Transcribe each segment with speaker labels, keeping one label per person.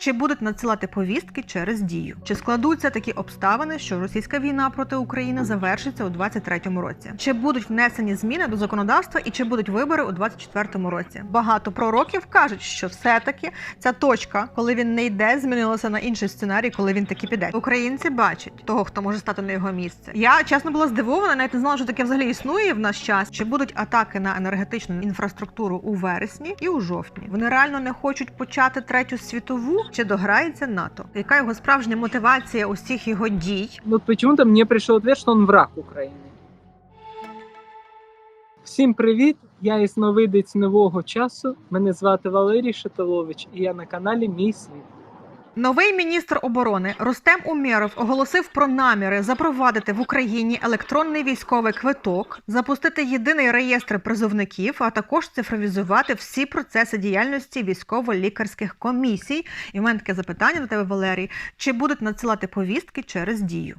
Speaker 1: Чи будуть надсилати повістки через дію? Чи складуться такі обставини, що російська війна проти України завершиться у 23-му році? Чи будуть внесені зміни до законодавства і чи будуть вибори у 24-му році? Багато пророків кажуть, що все-таки ця точка, коли він не йде, змінилася на інший сценарій, коли він таки піде. Українці бачать того, хто може стати на його місце. Я чесно була здивована, навіть не знала, що таке взагалі існує в наш час. Чи будуть атаки на енергетичну інфраструктуру у вересні і у жовтні? Вони реально не хочуть почати третю світову чи дограється НАТО? Яка його справжня мотивація усіх його дій?
Speaker 2: Вот почему-то мне пришел ответ, что он враг України. Всім привіт! Я існовидець нового часу. Мене звати Валерій Шатилович, і я на каналі Мій світ.
Speaker 1: Новий міністр оборони Рустем Умєров оголосив про наміри запровадити в Україні електронний військовий квиток, запустити єдиний реєстр призовників, а також цифровізувати всі процеси діяльності військово-лікарських комісій. І в мене таке запитання до тебе, Валерій: чи будуть надсилати повістки через дію?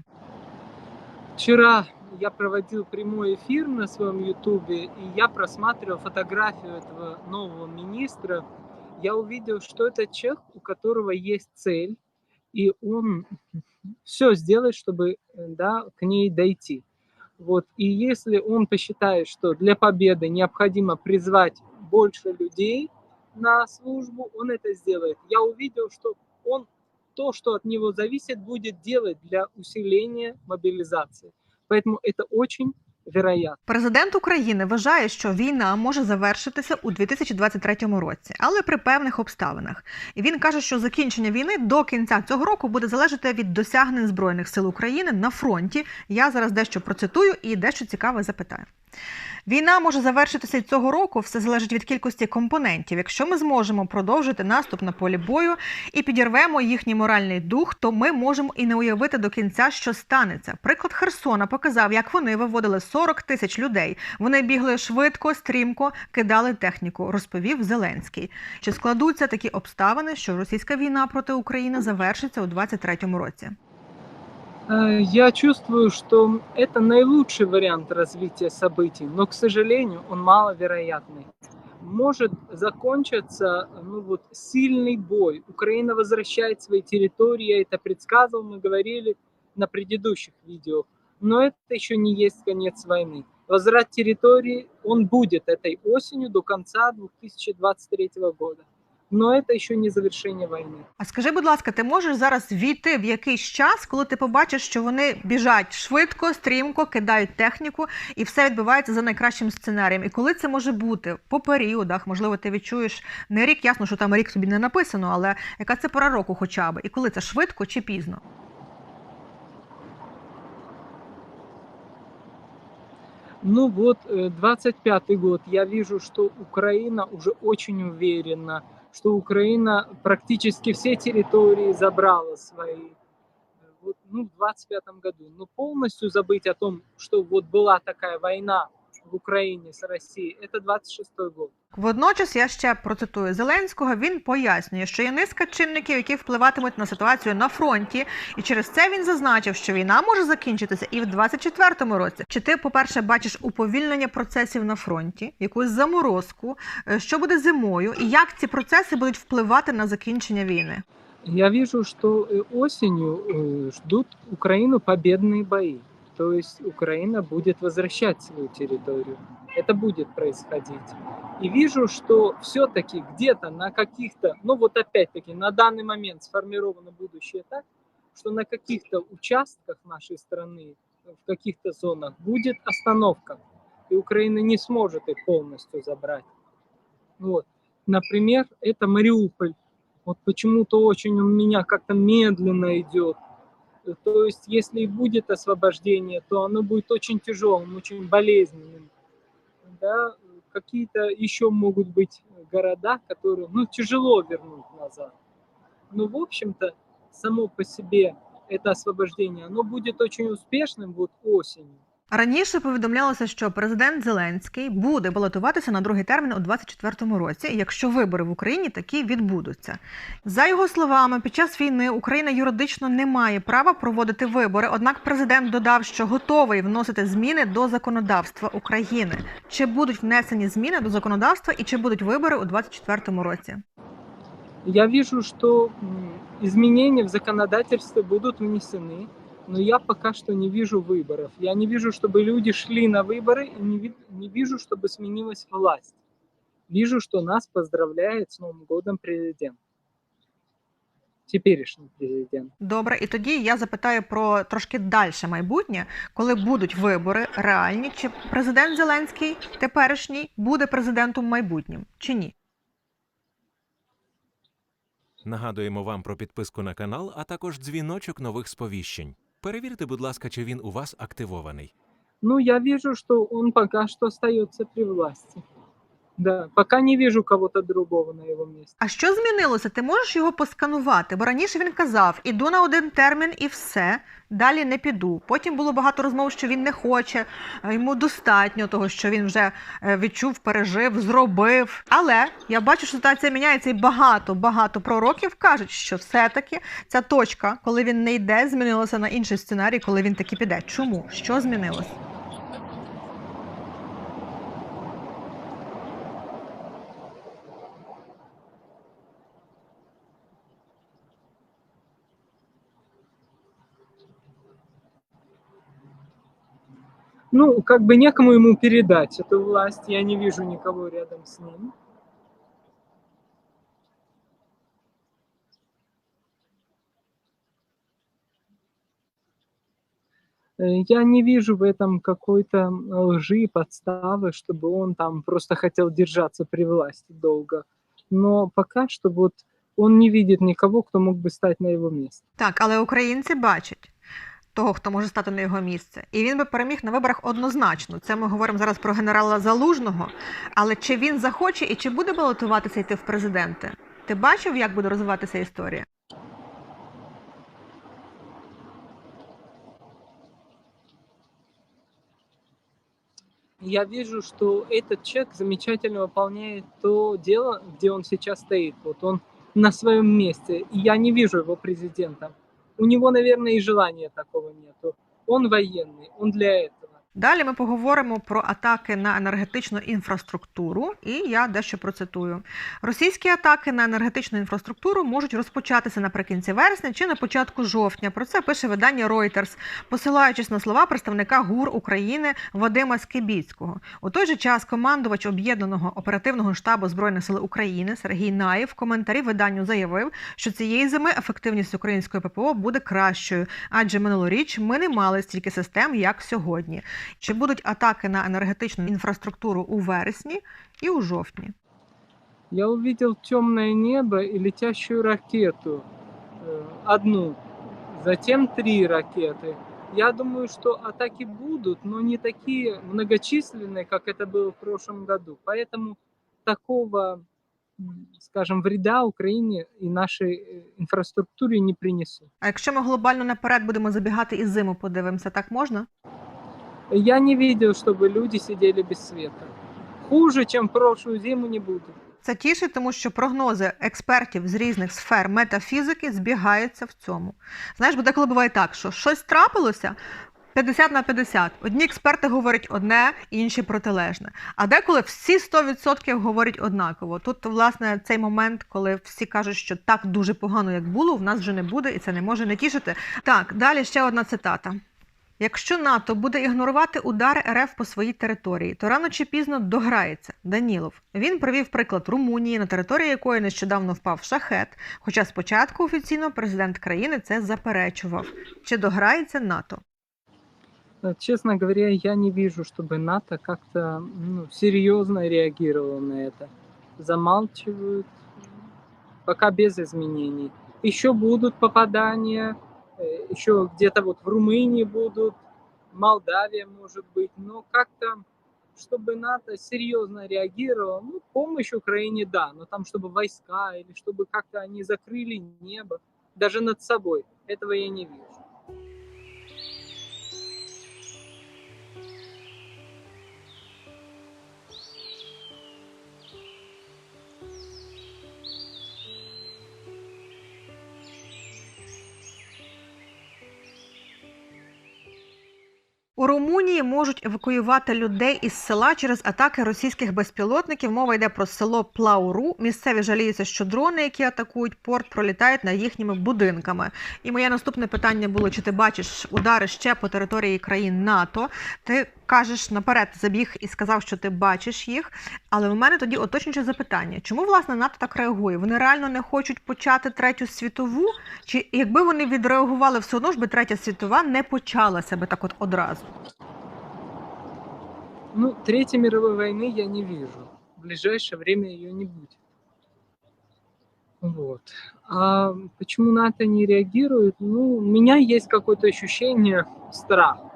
Speaker 2: Вчера я проводил прямой эфир на своем ютубе, и я просматривал фотографию этого нового министра. Я увидел, что это человек, у которого есть цель, и он все сделает, чтобы э, да, к ней дойти. Вот. И если он посчитает, что для победы необходимо призвать больше людей на службу, он это сделает. Я увидел, что он то, что от него зависит, будет делать для усиления мобилизации. Поэтому это очень вероятно.
Speaker 1: Президент України вважає, що війна може завершитися у 2023 році, але при певних обставинах. І він каже, що закінчення війни до кінця цього року буде залежати від досягнень збройних сил України на фронті. Я зараз дещо процитую і дещо цікаве запитаю. Війна може завершитися цього року. Все залежить від кількості компонентів. Якщо ми зможемо продовжити наступ на полі бою і підірвемо їхній моральний дух, то ми можемо і не уявити до кінця, що станеться. Приклад Херсона показав, як вони виводили 40 тисяч людей. Вони бігли швидко, стрімко, кидали техніку, розповів Зеленський. Чи складуться такі обставини, що російська війна проти України завершиться у 23-му році?
Speaker 2: Э, Я чувствую, что это наилучший вариант развития событий, но, к сожалению, он маловероятный. Может закончиться ну вот, сильный бой. Украина возвращает свои территории, я это предсказывал, мы говорили на предыдущих видео. Но это еще не есть конец войны. Возврат территории, он будет этой осенью до конца 2023 года. Но это еще не завершение войны.
Speaker 1: А скажи, будь ласка, ти можеш зараз війти в якийсь час, коли ти побачиш, що вони біжать швидко, стрімко, кидають техніку, і все відбувається за найкращим сценарієм. І коли це може бути по періодах, можливо, ти відчуєш не рік, ясно, що там рік собі не написано, але яка це пора року, хоча б, і коли це швидко чи пізно?
Speaker 2: Ну вот, э, 25 год, я вижу, что Украина уже очень уверена, что Украина практически все территории забрала свои. Вот, ну, в 25 году. Но полностью забыть о том, что вот была такая война в Украине с Россией, это 26 год.
Speaker 1: Водночас я ще процитую Зеленського. Він пояснює, що є низка чинників, які впливатимуть на ситуацію на фронті, і через це він зазначив, що війна може закінчитися і в 24-му році. Чи ти, по-перше, бачиш уповільнення процесів на фронті, якусь заморозку, Е, що буде зимою, і як ці процеси будуть впливати на закінчення війни?
Speaker 2: Я вижу, что э, осенью э, ждут Украину победные бои. То есть Украина будет возвращать свою территорию. Это будет происходить. И вижу, что все-таки где-то на каких-то, ну вот опять-таки на данный момент сформировано будущее так, что на каких-то участках нашей страны, в каких-то зонах будет остановка. И Украина не сможет их полностью забрать. Вот. Например, это Мариуполь. Вот почему-то очень у меня как-то медленно идет. То есть, если и будет освобождение, то оно будет очень тяжелым, очень болезненным. Да? Какие-то еще могут быть города, которые ну, тяжело вернуть назад. Но, в общем-то, само по себе это освобождение, оно будет очень успешным вот осенью.
Speaker 1: Раніше повідомлялося, що президент Зеленський буде балотуватися на другий термін у 24-му році, якщо вибори в Україні такі відбудуться. За його словами, під час війни Україна юридично не має права проводити вибори. Однак президент додав, що готовий вносити зміни до законодавства України. Чи будуть внесені зміни до законодавства і чи будуть вибори у 24-му році?
Speaker 2: Я что м, изменения в законодательстве будут внесены, но я пока что не вижу выборов. Я не вижу, чтобы люди шли на выборы, и не, ви- не вижу, чтобы сменилась власть. Вижу, что нас поздравляет с Новым годом президент. Теперешний президент.
Speaker 1: Добре, і тоді я запитаю про трошки дальше майбутнє, коли будуть вибори реальні, чи президент Зеленський теперішній буде президентом майбутнім, чи ні?
Speaker 3: Нагадуємо вам про підписку на канал, а також дзвіночок нових сповіщень. Перевірте, будь ласка, чи він у вас активований.
Speaker 2: Ну, я вижу, что он пока что остается при власти. Да, пока не вижу кого-то другого на его месте.
Speaker 1: А що змінилося? Ти можеш його посканувати? Бо раніше він казав: іду на один термін і все, далі не піду. Потім було багато розмов, що він не хоче, е, йому достатньо того, що він вже е, відчув, пережив, зробив. Але я бачу, що ситуація міняється, і багато багато пророків кажуть, що все-таки ця точка, коли він не йде, змінилася на інший сценарій, коли він таки піде. Чому? Що змінилося?
Speaker 2: Ну, как бы некому ему передать эту власть. Я не вижу никого рядом с ним. Э, Я не вижу в этом какой-то лжи, подставы, чтобы он там просто хотел держаться при власти долго. Но пока что вот он не видит никого, кто мог бы стать на его месте.
Speaker 1: Так, але українці бачать того, хто може стати на його місце, і він би переміг на виборах однозначно. Це ми говоримо зараз про генерала Залужного. Але чи він захоче і чи буде балотуватися йти в президенти? Ти бачив, як буде розвиватися історія?
Speaker 2: Я вижу, что этот человек замечательно выполняет то дело, где он сейчас стоит. Вот он на своем месте. И я не вижу его президентом. У него, наверное, и желания такого нету. Он военный, он для этого.
Speaker 1: Далі ми поговоримо про атаки на енергетичну інфраструктуру, і я дещо процитую. Російські атаки на енергетичну інфраструктуру можуть розпочатися наприкінці вересня чи на початку жовтня. Про це пише видання Reuters, посилаючись на слова представника ГУР України Вадима Скибіцького. У той же час командувач об'єднаного оперативного штабу збройних сил України Сергій Наєв в коментарі виданню заявив, що цієї зими ефективність української ППО буде кращою, адже минулоріч ми не мали стільки систем, як сьогодні. Чи будуть атаки на енергетичну інфраструктуру у вересні і у жовтні?
Speaker 2: Я увидел темное небо и летящую ракету. э, Одну, затем три ракеты. Я думаю, что атаки будут, но не такие многочисленные, как это было в прошлом году. Поэтому такого, м, скажем, вреда Украине и нашей э, инфраструктуре не принесут.
Speaker 1: А якщо ми глобально наперед будемо забігати і зиму подивимося, так можна?
Speaker 2: Я не видел, чтобы люди сидели без света. Хуже, чем прошлую зиму, не будет.
Speaker 1: Це тішить, тому що прогнози експертів з різних сфер метафізики збігаються в цьому. Знаєш, бо деколи буває так, що щось трапилося. 50 на 50. Одні експерти говорять одне, інші протилежне. А деколи всі 100% говорять однаково. Тут, власне, цей момент, коли всі кажуть, що так дуже погано, як було, в нас вже не буде, і це не може не тішити. Так, далі ще одна цитата. Якщо НАТО буде ігнорувати удари РФ по своїй території, то рано чи пізно дограється. Данілов. Він привів приклад Румунії, на території якої нещодавно впав шахет. Хоча спочатку офіційно президент країни це заперечував. Чи дограється НАТО?
Speaker 2: Э, Честно говоря, я не вижу, чтобы НАТО как-то ну, серьезно реагировало на это. Замалчивают, пока без изменений. Еще будут попадания, э, Еще где-то вот в Румынии будут, Молдавия может быть, но как-то, чтобы НАТО серьезно реагировало, ну, помощь Украине, да, но там, чтобы войска или чтобы как-то они закрыли небо, даже над собой, этого я не вижу.
Speaker 1: У Румунії можуть евакуювати людей із села через атаки російських безпілотників. Мова йде про село Плауру. Місцеві жаліються, що дрони, які атакують порт, пролітають над їхніми будинками. І моє наступне питання було: чи ти бачиш удари ще по території країн НАТО? Ти кажеш наперед забіг і сказав, що ти бачиш їх. Але у мене тоді уточнююче запитання: чому власне НАТО так реагує? Вони реально не хочуть почати третю світову? Чи якби вони відреагували все одно ж би третя світова не почалася би так от одразу?
Speaker 2: Ну, Третьей мировой войны я не вижу. В ближайшее время ее не будет. Вот. А почему НАТО не реагирует? Ну, у меня есть какое-то ощущение страха.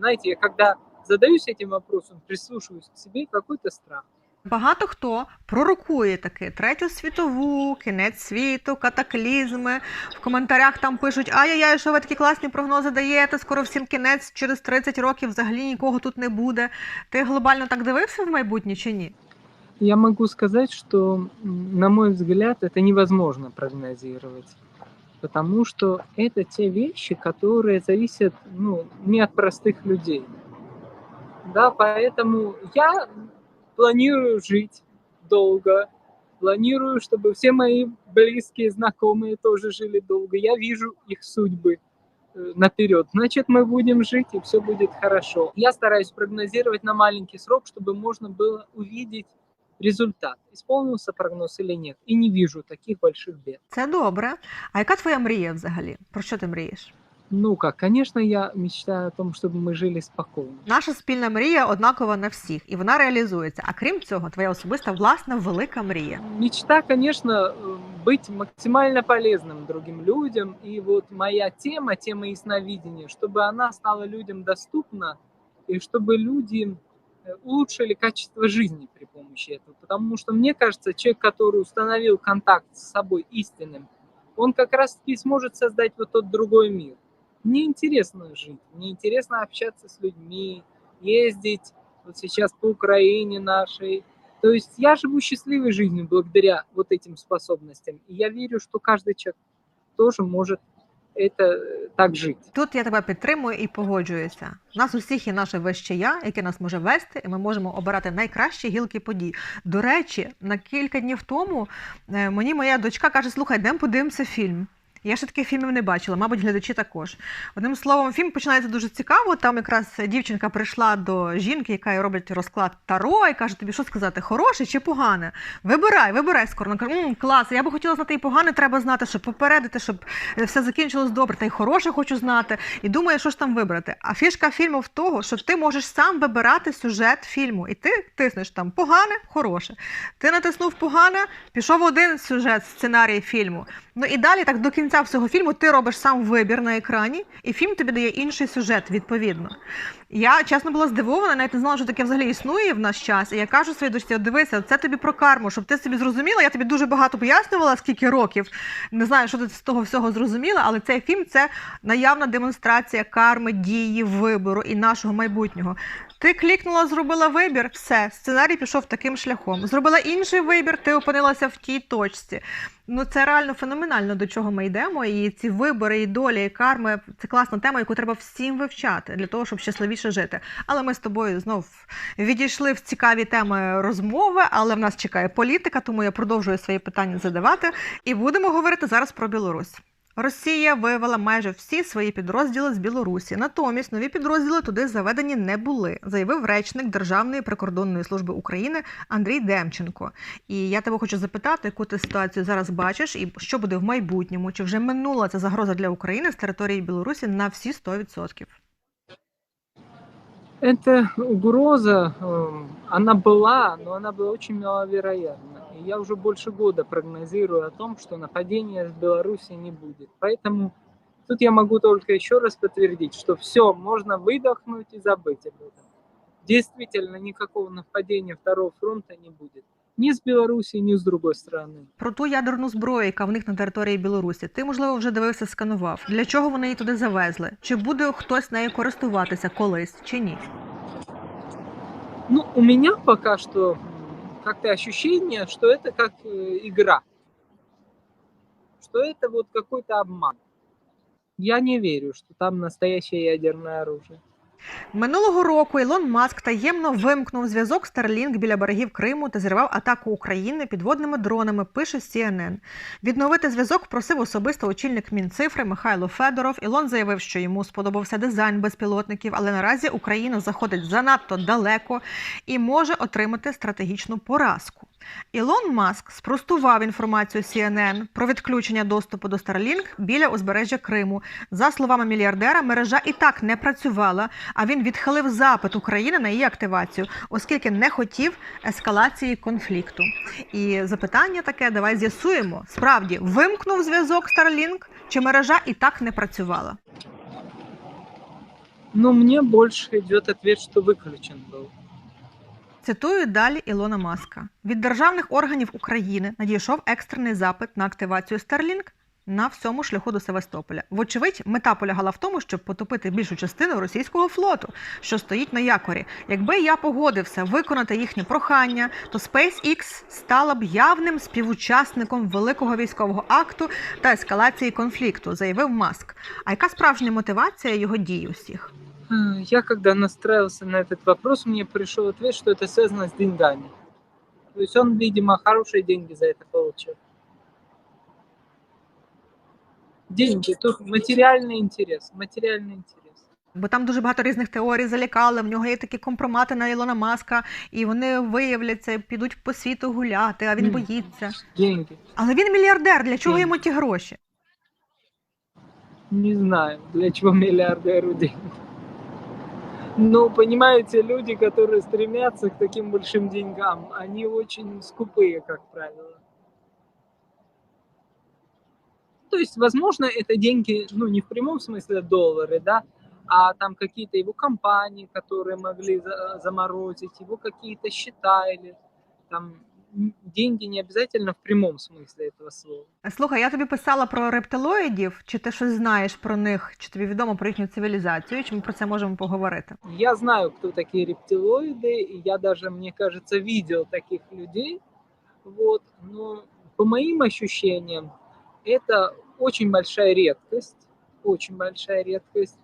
Speaker 2: Знаете, я когда задаюсь этим вопросом, прислушиваюсь к себе, какой-то страх.
Speaker 1: Багато хто пророкує таки третю світову, кінець світу, катаклізми. В коментарях там пишуть: ай-яй-яй, що ви такі класні прогнози даєте, скоро всім кінець, через 30 років взагалі нікого тут не буде. Ти глобально так дивився в майбутнє чи ні?
Speaker 2: Я могу сказать, что, на мой взгляд, это невозможно прогнозировать. Потому что это те вещи, которые зависят ну, не от простых людей. Да, поэтому я планирую жить долго, планирую, чтобы все мои близкие, знакомые тоже жили долго. Я вижу их судьбы э, наперед. Значит, мы будем жить, и все будет хорошо. Я стараюсь прогнозировать на маленький срок, чтобы можно было увидеть результат. Исполнился прогноз или нет. И не вижу таких больших бед.
Speaker 1: Це добре. А яка твоя мрія взагалі? Про що ти мрієш?
Speaker 2: Ну как, конечно, я мечтаю о том, чтобы мы жили спокойно.
Speaker 1: Наша спільна мрія однакова на всіх, і вона реалізується. А крім цього, твоя особиста власна велика мрія.
Speaker 2: Мечта, конечно, э, быть максимально полезным другим людям. И вот моя тема, тема ясновидения, чтобы она стала людям доступна, и чтобы люди э, улучшили качество жизни при помощи этого. Потому что мне кажется, человек, который установил контакт с собой истинным, он как раз-таки сможет создать вот тот другой мир. Мне интересно жить, мне интересно общаться с людьми, ездить вот сейчас по Украине нашей. То есть я живу счастливой жизнью благодаря вот этим способностям. И я верю, что каждый человек тоже может это э, так жити.
Speaker 1: Тут я тебе підтримую і погоджуюся. У нас усіх є наше вище я, яке нас може вести, і ми можемо обирати найкращі гілки подій. До речі, на кілька днів тому е, мені моя дочка каже: слухай, йдемо подивимося фільм. Я ще таких фільмів не бачила, мабуть, глядачі також. Одним словом, фільм починається дуже цікаво. Там якраз дівчинка прийшла до жінки, яка робить розклад Таро, і каже: тобі що сказати, хороше чи погане? Вибирай, вибирай скоро. Вона каже, «М, клас, я би хотіла знати і погане, треба знати, щоб попередити, щоб все закінчилось добре, та й хороше хочу знати. І думає, що ж там вибрати. А фішка фільму в того, що ти можеш сам вибирати сюжет фільму, і ти тиснеш там погане, хороше. Ти натиснув погане, пішов один сюжет, сценарій фільму. Ну і далі, так до кінця всього фільму, ти робиш сам вибір на екрані, і фільм тобі дає інший сюжет, відповідно. Я чесно була здивована, навіть не знала, що таке взагалі існує в наш час. І я кажу своїй дочці, дивися, це тобі про карму, щоб ти собі зрозуміла. Я тобі дуже багато пояснювала, скільки років. Не знаю, що ти з того всього зрозуміла, але цей фільм це наявна демонстрація карми, дії, вибору і нашого майбутнього. Ти клікнула, зробила вибір, все, сценарій пішов таким шляхом. Зробила інший вибір, ти опинилася в тій точці. Ну це реально феноменально, до чого ми йдемо. І ці вибори, і долі, і карми це класна тема, яку треба всім вивчати для того, щоб щасливіше жити. Але ми з тобою знов відійшли в цікаві теми розмови, але в нас чекає політика, тому я продовжую свої питання задавати. І будемо говорити зараз про Білорусь. Росія вивела майже всі свої підрозділи з Білорусі. Натомість нові підрозділи туди заведені не були, заявив речник Державної прикордонної служби України Андрій Демченко. І я тебе хочу запитати, яку ти ситуацію зараз бачиш, і що буде в майбутньому? Чи вже минула ця загроза для України з території Білорусі на всі 100%?
Speaker 2: Эта угроза, э, она была, но она была очень маловероятна. И я уже больше года прогнозирую о том, что нападения с Беларуси не будет. Поэтому тут я могу только еще раз подтвердить, что все, можно выдохнуть и забыть об этом. Действительно, никакого нападения второго фронта не будет. Ни с Беларуси, ни с другой стороны.
Speaker 1: Про ту ядерну зброю, яка в них на території Білорусі. Ти, можливо, вже дивився, сканував. Для чого вони її туди завезли? Чи буде хтось нею користуватися колись, чи ні?
Speaker 2: Ну, у меня пока что м, как-то ощущение, что это как э, игра. Что это вот какой-то обман. Я не верю, что там настоящее ядерное оружие.
Speaker 1: Минулого року Ілон Маск таємно вимкнув зв'язок Starlink біля берегів Криму та зірвав атаку України підводними дронами. Пише CNN. Відновити зв'язок просив особисто очільник Мінцифри Михайло Федоров. Ілон заявив, що йому сподобався дизайн безпілотників, але наразі Україна заходить занадто далеко і може отримати стратегічну поразку. Ілон Маск спростував інформацію CNN про відключення доступу до Starlink біля узбережжя Криму. За словами мільярдера, мережа і так не працювала, а він відхилив запит України на її активацію, оскільки не хотів ескалації конфлікту. І запитання таке: давай з'ясуємо: справді вимкнув зв'язок Starlink, чи мережа і так не працювала?
Speaker 2: Но мне больше идет ответ, что выключен был.
Speaker 1: Цитую далі Ілона Маска. Від державних органів України надійшов екстрений запит на активацію Starlink на всьому шляху до Севастополя. Вочевидь, мета полягала в тому, щоб потопити більшу частину російського флоту, що стоїть на якорі. Якби я погодився виконати їхнє прохання, то SpaceX стала б явним співучасником великого військового акту та ескалації конфлікту, заявив Маск. А яка справжня мотивація його дій усіх?
Speaker 2: Э, Я когда настраивался на этот вопрос, мне пришел ответ, что это связано с деньгами. То есть он, видимо, хорошие деньги за это получил. Деньги, тут материальный интерес, материальный интерес.
Speaker 1: Бо там дуже багато різних теорій залякали. В нього є такі компромати на Ілона Маска, і вони виявляться, підуть по світу гуляти, а він
Speaker 2: Мгм.
Speaker 1: боїться.
Speaker 2: Деньги.
Speaker 1: Але він мільярдер. Для чого
Speaker 2: Мгм.
Speaker 1: йому ті гроші?
Speaker 2: Не знаю, для чего миллиардеру деньги. Но, понимаете, люди, которые стремятся к таким большим деньгам, они очень скупые, как правило. То есть, возможно, это деньги, ну, не в прямом смысле доллары, да, а там какие-то его компании, которые могли за- заморозить, его какие-то счета или там деньги не обязательно в прямом смысле этого слова.
Speaker 1: Слухай, я тобі писала про рептилоїдів. Чи ти щось знаєш про них? Чи тобі відомо про їхню цивілізацію? Чи ми про це можемо поговорити?
Speaker 2: Я знаю, кто такие рептилоиды, и я даже, мне кажется, видел таких людей. Вот. Но по моим ощущениям, это очень большая редкость, очень большая редкость.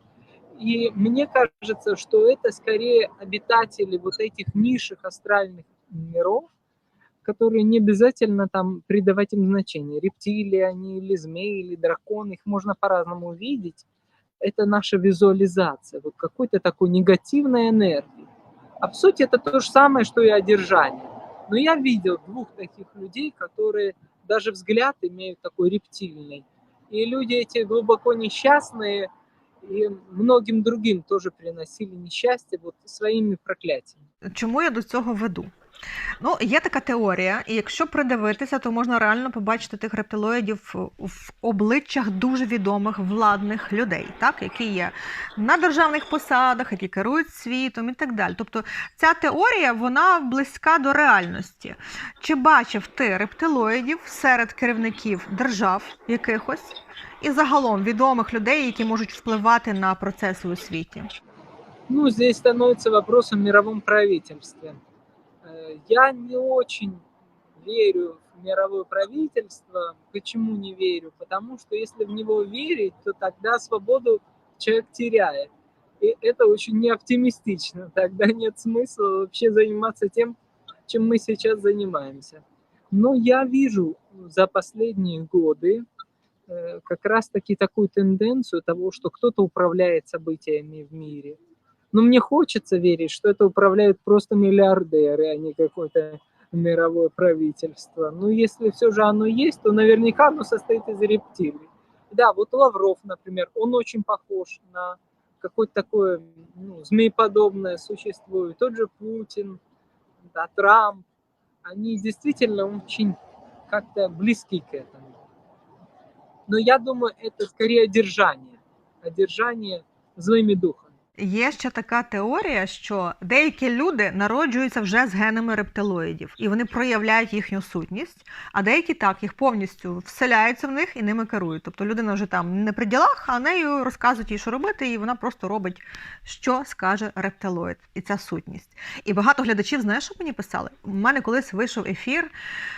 Speaker 2: И мне кажется, что это скорее обитатели вот этих низших астральных миров, которые не обязательно там придавать им значение. Рептилии они или змеи, или драконы, их можно по-разному видеть. Это наша визуализация, вот какой-то такой негативной энергии. А в сути это то же самое, что и одержание. Но я видел двух таких людей, которые даже взгляд имеют такой рептильный. И люди эти глубоко несчастные, и многим другим тоже приносили несчастье вот своими проклятиями.
Speaker 1: Чому я до цього веду? Ну, є така теорія, і якщо придивитися, то можна реально побачити тих рептилоїдів в обличчях дуже відомих владних людей, так, які є на державних посадах, які керують світом і так далі. Тобто ця теорія вона близька до реальності. Чи бачив ти рептилоїдів серед керівників держав якихось і загалом відомих людей, які можуть впливати на процеси у світі?
Speaker 2: Ну, здесь становится вопросом мировом правительстве. Я не очень верю в мировое правительство. Почему не верю? Потому что если в него верить, то тогда свободу человек теряет. И это очень неоптимистично. Тогда нет смысла вообще заниматься тем, чем мы сейчас занимаемся. Но я вижу за последние годы э, как раз-таки такую тенденцию того, что кто-то управляет событиями в мире. Но мне хочется верить, что это управляют просто миллиардеры, а не какое-то мировое правительство. Но если все же оно есть, то наверняка оно состоит из рептилий. Да, вот Лавров, например, он очень похож на какое-то такое ну, змееподобное существо. И тот же Путин, да, Трамп, они действительно очень как-то близки к этому. Но я думаю, это скорее одержание. Одержание злыми духами.
Speaker 1: Є ще така теорія, що деякі люди народжуються вже з генами рептилоїдів, і вони проявляють їхню сутність, а деякі так їх повністю вселяються в них і ними керують. Тобто людина вже там не при ділах, а нею розказують їй, що робити, і вона просто робить, що скаже рептилоїд, і ця сутність. І багато глядачів, знаєш, що мені писали? У мене колись вийшов ефір,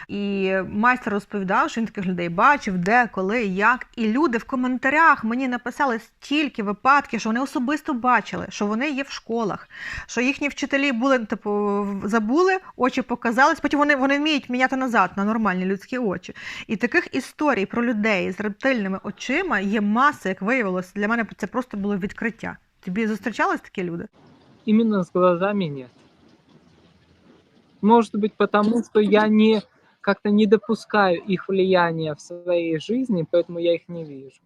Speaker 1: і майстер розповідав, що він таких людей бачив, де, коли, як. І люди в коментарях мені написали стільки випадків, що вони особисто бачили, що вони є в школах, що їхні вчителі були, типу, в- забули, очі показались, потім вони, вони вміють міняти назад на нормальні людські очі. І таких історій про людей з рептильними очима є маса, як виявилося. Для мене це просто було відкриття. Тобі зустрічались такі люди?
Speaker 2: Именно с глазами нет. Может быть, потому что я не как-то не допускаю их влияния в своей жизни, поэтому я их не вижу.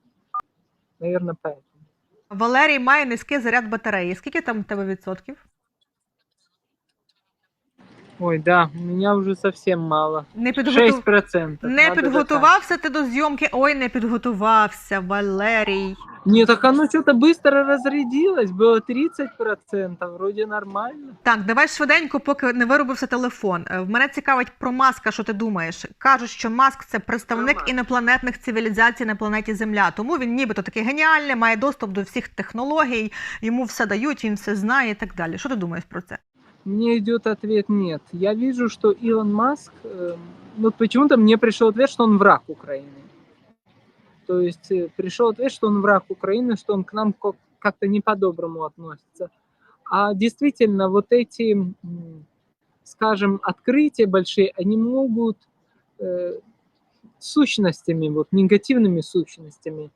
Speaker 2: Наверное, поэтому.
Speaker 1: Валерій має низький заряд батареї. Скільки там у тебе відсотків?
Speaker 2: Ой, да, у меня уже совсем мало.
Speaker 1: Не підготував.
Speaker 2: 6%.
Speaker 1: Не
Speaker 2: надо
Speaker 1: підготувався ти до зйомки. Ой, не підготувався, Валерій.
Speaker 2: доказать. Нет, так оно что-то быстро разрядилось. Было 30%, вроде нормально.
Speaker 1: Так, давай швиденько, поки не виробився телефон. Е, В мене цікавить про Маска, що ти думаєш. Кажуть, що Маск це представник
Speaker 2: Про Маска.
Speaker 1: інопланетних цивілізацій на планеті Земля. Тому він нібито такий геніальний, має доступ до всіх технологій, йому все дають, він все знає і так далі. Що ти думаєш про це?
Speaker 2: Мне идет ответ нет. Я вижу, что Илон Маск, э, ну почему-то мне пришел ответ, что он враг Украины. То есть э, пришел ответ, что он враг Украины, что он к нам как-то не по-доброму относится. А действительно, вот эти, скажем, открытия большие, они могут э, сущностями, вот негативными сущностями,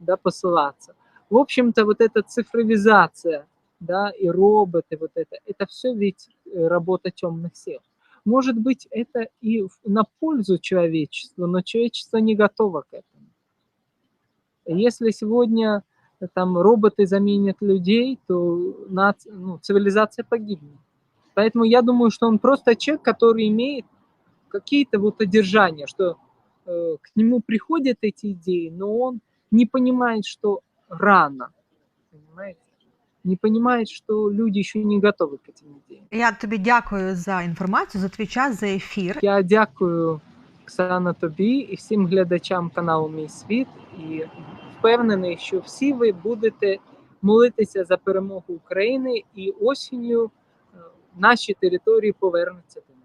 Speaker 2: да, посылаться. В общем-то, вот эта цифровизация, да, и роботы, вот это, это все ведь э, работа темных сил. Может быть, это и на пользу человечеству, но человечество не готово к этому. Если сегодня э, там роботы заменят людей, то нац- ну, цивилизация погибнет. Поэтому я думаю, что он просто человек, который имеет какие-то вот одержания, что э, к нему приходят эти идеи, но он не понимает, что рано, понимаете? Не понимает, что люди еще не готовы к этим идеям.
Speaker 1: Я тобі дякую за інформацію, за твій час, за ефір.
Speaker 2: Я дякую Оксана тобі і всім глядачам каналу Мій світ і впевнений, що всі ви будете молитися за перемогу України і осінню е, наші території повернуться до нас.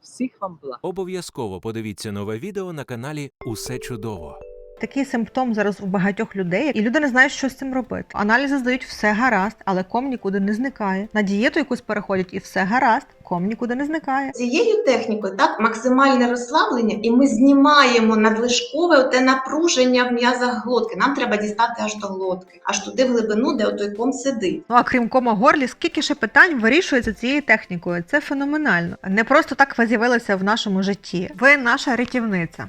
Speaker 2: Всіх вам благ.
Speaker 3: Обов'язково подивіться нове відео на каналі Усе чудово.
Speaker 1: Такий симптом зараз у багатьох людей, і люди не знають, що з цим робити. Аналізи здають все гаразд, але ком нікуди не зникає. На дієту якусь переходять, і все гаразд, ком нікуди не зникає.
Speaker 4: Цією технікою так максимальне розслаблення, і ми знімаємо надлишкове те напруження в м'язах глотки. Нам треба дістати аж до глотки, аж туди в глибину, де отой ком сидить.
Speaker 1: Ну а крім кома горлі, скільки ще питань вирішується цією технікою. Це феноменально. Не просто так ви з'явилися в нашому житті. Ви наша рятівниця.